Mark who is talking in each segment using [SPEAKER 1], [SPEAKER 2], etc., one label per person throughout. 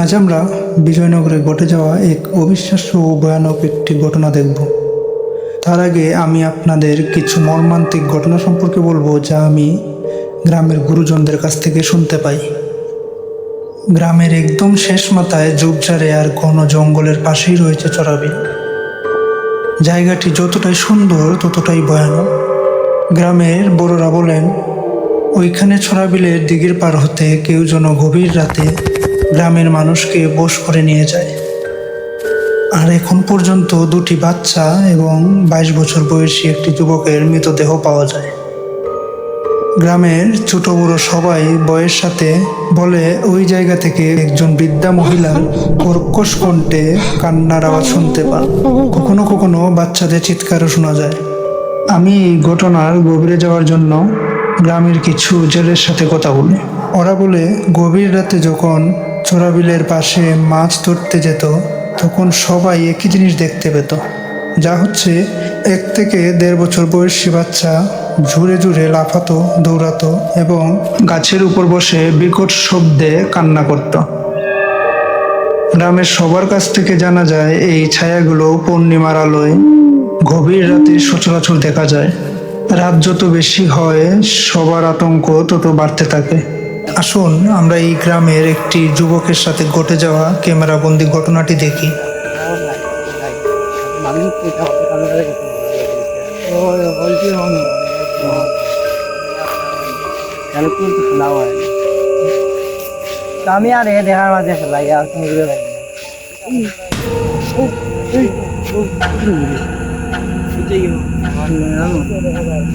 [SPEAKER 1] আজ আমরা বিজয়নগরে ঘটে যাওয়া এক অবিশ্বাস্য ও ভয়ানক একটি ঘটনা দেখব। তার আগে আমি আপনাদের কিছু মর্মান্তিক ঘটনা সম্পর্কে বলব যা আমি গ্রামের গুরুজনদের কাছ থেকে শুনতে পাই। গ্রামের একদম শেষ মাথায় ঝোপঝাড়ে আর ঘন জঙ্গলের পাশেই রয়েছে চড়াবিল জায়গাটি যতটাই সুন্দর, ততটাই ভয়ানক। গ্রামের বড়রা বলেন, ওইখানে ছড়াবিলের দিঘির পার হতে কেউ যেন গভীর রাতে গ্রামের মানুষকে বশ করে নিয়ে যায়। আর এখন পর্যন্ত দুটি বাচ্চা এবং বাইশ বছর বয়সী একটি যুবকের মৃতদেহ পাওয়া যায়। গ্রামের ছোট বড় সবাই বয়ের সাথে বলে, ওই জায়গা থেকে একজন বৃদ্ধা মহিলার কর্কশ কণ্ঠে কান্নার আওয়াজ শুনতে পান। কখনো কখনো বাচ্চাদের চিৎকারও শোনা যায়। আমি এই ঘটনার গভীরে যাওয়ার জন্য গ্রামের কিছু জেলের সাথে কথা বলি। ওরা বলে, গভীর রাতে যখন চোরাবিলের পাশে মাছ ধরতে যেত, তখন সবাই একই জিনিস দেখতে পেত। যা হচ্ছে, এক থেকে দেড় বছর বয়সী বাচ্চা ঝুড়ে ঝুড়ে লাফাতো, দৌড়াতো এবং গাছের উপর বসে বিকট শব্দে কান্না করত। গ্রামের সবার কাছ থেকে জানা যায়, এই ছায়াগুলো পূর্ণিমার আলোয় গভীর রাতে সচরাচর দেখা যায়। রাত যত বেশি হয়, সবার আতঙ্ক তত বাড়তে থাকে। আসুন, আমরা এই গ্রামের একটি যুবকের সাথে ঘটে যাওয়া ক্যামেরাবন্দি ঘটনাটি দেখি।
[SPEAKER 2] আমি আর এ দেখার মাঝে ফেলাই আর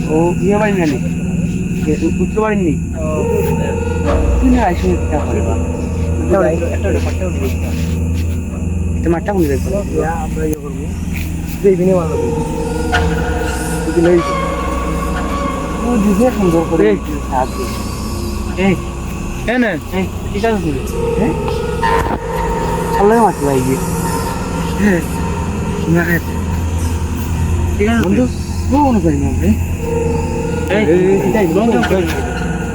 [SPEAKER 3] ও, বিয়ে বাড়ি নেই তুই না আইসি কিতা করে বা এটা মাঠটা কোন দেখব
[SPEAKER 2] আমরা ইয়ে করব দেখবি না ভালো ও দিছে সুন্দর করে
[SPEAKER 3] এই
[SPEAKER 2] হ্যাঁ না
[SPEAKER 3] এই ঠিক আছে তুমি হ্যাঁ চালাই মাছ ভাই গিয়ে হ্যাঁ না ঠিক আছে বন্ধু ও মনে করি না রে এই এটাই বন্ধু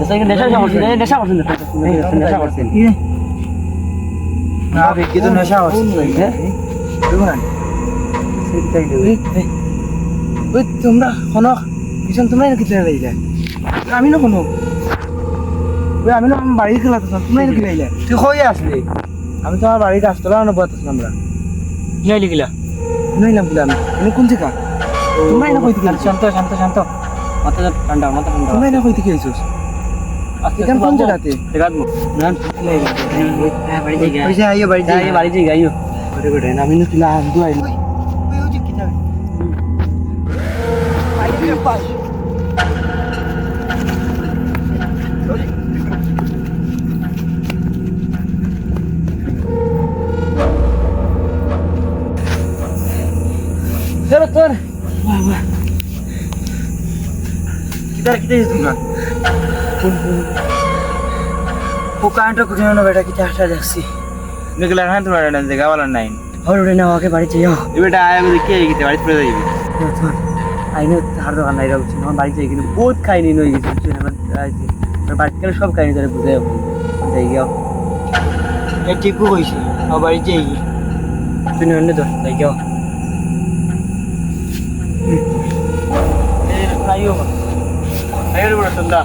[SPEAKER 3] নেশা করছেন নেশা করছেন নেশা করছেন
[SPEAKER 2] না কি তো নেশা আছে হ্যাঁ বুঝান সেটাই দেবে ওই তোমরা পিছন আমি না ওই আমি না আমার বাড়ি খেলা তো তোমরা কি লাইলা তুই কই আসলি আমি তো আমার বাড়িতে আসতে না বলতে আমরা
[SPEAKER 3] কি লিখিলা
[SPEAKER 2] নইলাম বলে আমি তুমি কোন জায়গা না কই থেকে
[SPEAKER 3] শান্ত শান্ত শান্ত মাথা ঠান্ডা মাথা ঠান্ডা
[SPEAKER 2] তোমরা না কই থেকে আইছস এখান কোন জায়গাতে
[SPEAKER 3] দেখাবো না বাড়ি যাই
[SPEAKER 2] ওই যে আইও বাড়ি
[SPEAKER 3] যাই বাড়ি যাই গাইও
[SPEAKER 2] করে করে আমি না তুলা আন্দু আইলো
[SPEAKER 3] চলো তোর কিতার কিতে তোমরা
[SPEAKER 2] ও কারেন্টটা খুঁজে না বেটা কি চাষটা দেখছি
[SPEAKER 3] वाला নাই।
[SPEAKER 2] হরে না ওকে বাড়ি যাইও
[SPEAKER 3] এবারে আয় আমি দেখি এই কিতে বাড়ি পড়ে যাইবি
[SPEAKER 2] আইনে তার দোকান নাই রাখছি আমার বাড়ি যাই কিন্তু বহুত খাইনি নই গেছে আমার বাড়ি গেলে সব খাইনি ধরে বুঝাই যাই গিয়া এ টিপু কইছি আমার বাড়ি যাই তুই নন্নে ধর যাই গিয়া
[SPEAKER 3] আইও আইও বড় সুন্দর